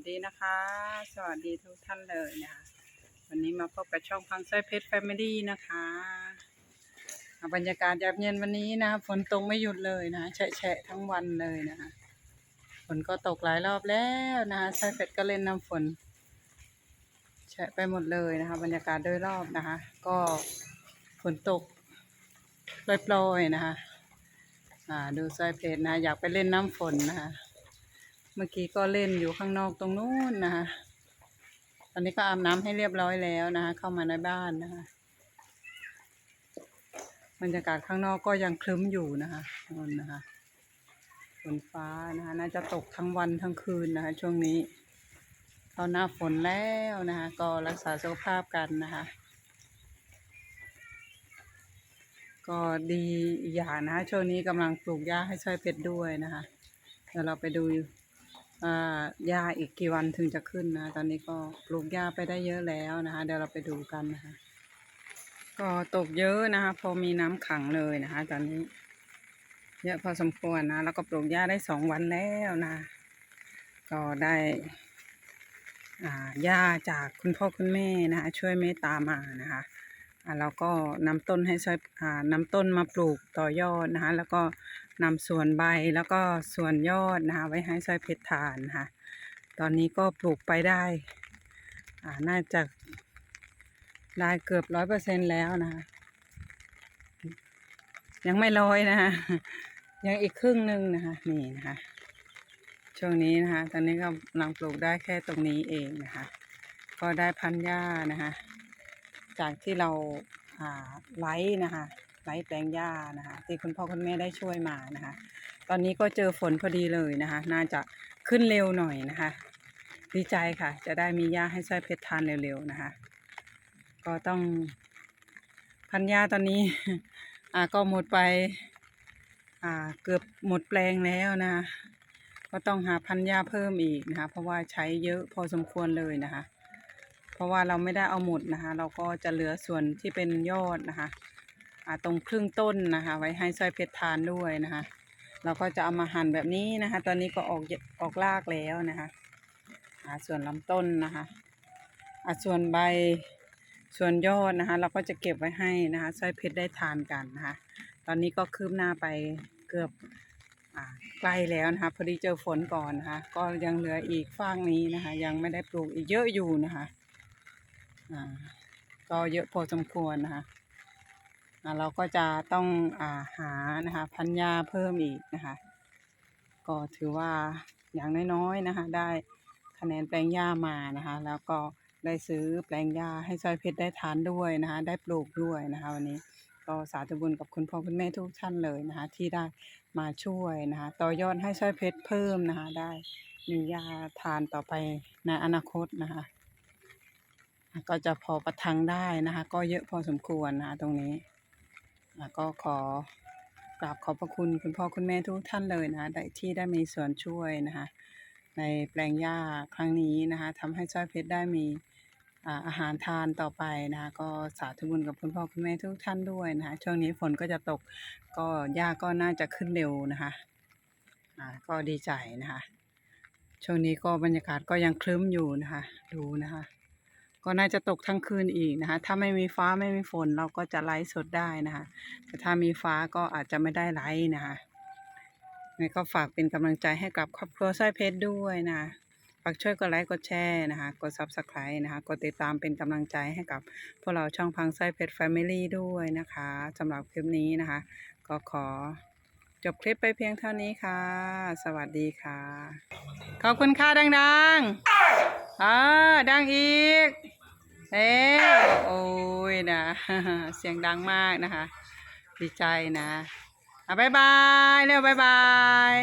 วัสดีนะคะ สวัสดีทุกท่านเลยนะคะวันนี้มาพบกับช่องพังไส้เพชรแฟมิลี่นะคะบรรยากาศยามเย็นวันนี้นะฝนตกไม่หยุดเลยนะแฉะแฉะทั้งวันเลยนะคะฝนก็ตกหลายรอบแล้วนะคะไส้เพชรก็เล่นน้ำฝนแฉะไปหมดเลยนะคะ บรรยากาศโดยรอบนะคะ ก็ฝนตกปล่อยๆนะคะ อ่าดูไส้เพชรนะ อยากไปเล่นน้ำฝนนะคะ มื่อกี้ก็เล่นอยู่ข้างนอกตรงนู้นนะคะ ตอนนี้ก็อาบน้ำให้เรียบร้อยแล้วนะคะ เข้ามาในบ้านนะคะ บรรยากาศข้างนอกก็ยังครึ้มอยู่นะคะนู่นนะคะ ฝนฟ้านะคะน่าจะตกทั้งวันทั้งคืนนะคะ ช่วงนี้เข้าหน้าฝนแล้วนะคะ ก็รักษาสุขภาพกันนะคะก็ดีอย่างนะะช่วงนี้กำลังปลูกหญ้าให้ช่วยเพชรด้วยนะคะ เดี๋ยวเราไปดู หญ้าอีกกี่วันถึงจะขึ้นนะ ตอนนี้ก็ปลูกหญ้าไปได้เยอะแล้วนะคะ เดี๋ยวเราไปดูกันนะคะ ก็ตกเยอะนะคะ พอมีน้ำขังเลยนะคะ ตอนนี้ เยอะพอสมควรนะ แล้วก็ปลูกหญ้าได้สองวันแล้วนะ ก็ได้อาหญ้าจากคุณพ่อคุณแม่นะคะ ช่วยเมตตามานะคะ อ่าแล้วก็นำต้นให้ช่วยอ่านำต้นมาปลูกต่อยอดนะคะ แล้วก็นำส่วนใบแล้วก็ส่วนยอดนะคะไว้ให้ช่วยเพชรทานนะคะตอนนี้ก็ปลูกไปได้น่าจะได้เกือบร้อยเปอร์เซ็นแล้วนะคะยังไม่ร้อยนะคะยังอีกครึ่งหนึ่งนะคะนี่นะคะ ช่วงนี้นะคะ ตอนนี้ก็กำลังปลูกได้แค่ตรงนี้เองนะคะ ก็ได้พันหญ้านะคะ จากที่เราอ่าไลฟ์นะคะไลฟ์แปลงหญ้านะคะที่คุณพ่อคุณแม่ได้ช่วยมานะคะ ตอนนี้ก็เจอฝนพอดีเลยนะคะ น่าจะขึ้นเร็วหน่อยนะคะ ดีใจค่ะ จะได้มีหญ้าให้ช่วยเพชรทานเร็วๆนะคะ ก็ต้องพันหญ้าตอนนี้อ่าก็หมดไปอ่าเกือบหมดแปลงแล้วนะคะก็ต้องหาพันหญ้าเพิ่มอีกนะคะ เพราะว่าใช้เยอะพอสมควรเลยนะคะ เพราะว่าเราไม่ได้เอาหมดนะคะ เราก็จะเหลือส่วนที่เป็นยอดนะคะตรงครึ่งต้นนะคะ ไว้ให้สร้อยเพชรทานด้วยนะคะ เราก็จะเอามาหั่นแบบนี้นะคะ ตอนนี้ก็ออกออกรากแล้วนะคะาส่วนลำต้นนะคะอาส่วนใบส่วนยอดนะคะ เราก็จะเก็บไว้ให้นะคะสร้อยเพชรได้ทานกันนะคะ ตอนนี้ก็คืบหน้าไปเกือบใกล้แล้วนะคะพอดีเจอฝนก่อนนะคะ ก็ยังเหลืออีกฟากนี้นะคะ ยังไม่ได้ปลูกอีกเยอะอยู่นะคะ ก็เยอะพอสมควรนะคะเราก็จะต้องอาหานะคะพันยาเพิ่มอีกนะคะ ก็ถือว่าอย่างน้อยๆนะคะ ได้คะแนนแปลงหญ้ามานะคะ แล้วก็ได้ซื้อแปลงหญ้าให้ซอยเพชรได้ทานด้วยนะคะ ได้ปลูกด้วยนะคะวันนี้ก็สาธุบุญกับคุณพ่อคุณแม่ทุกท่านเลยนะคะ ที่ได้มาช่วยนะคะต่อยอดให้ซอยเพชรเพิ่มนะคะ ได้มียาทานต่อไปในอนาคตนะคะ ก็จะพอประทังได้นะคะ ก็เยอะพอสมควรนะคะตรงนี้ก็ขอกราบขอบพระคุณคุณพ่อคุณแม่ทุกท่านเลยนะคะที่ได้มีส่วนช่วยนะคะ ในแปลงหญ้าครั้งนี้นะคะทำให้จ้อยเพชรได้มีอาหารทานต่อไปนะคะก็สาธุบุญกับคุณพ่อคุณแม่ทุกท่านด้วยนะคะช่วงนี้ฝนก็จะตกก็หญ้าก็น่าจะขึ้นเร็วนะคะอ่าก็ดีใจนะคะช่วงนี้ก็บรรยากาศก็ยังครึ้มอยู่นะคะ ดูนะคะ ก็น่าจะตกทั้งคืนอีกนะคะ ถ้าไม่มีฟ้าไม่มีฝนเราก็จะไลฟ์สดได้นะคะ แต่ถ้ามีฟ้าก็อาจจะไม่ได้ไลฟ์นะคะงั้นก็ฝากเป็นกำลังใจให้กับครอบครัวสร้อยเพชรด้วยนะคะฝากช่วยกดไลค์กดแชร์นะคะ กด subscribe นะคะ กดติดตามเป็นกำลังใจให้กับพวกเราช่องพังสร้อยเพชร Family ด้วยนะคะสำหรับคลิปนี้นะคะ ก็ขอจบคลิปไปเพียงเท่านี้ค่ะ สวัสดีค่ะ ขอบคุณค่ะดังๆอ่าดังอีก เออโอ้ยนะ เสียงดังมากนะคะ ดีใจนะอะบายบาย เร็วบายบาย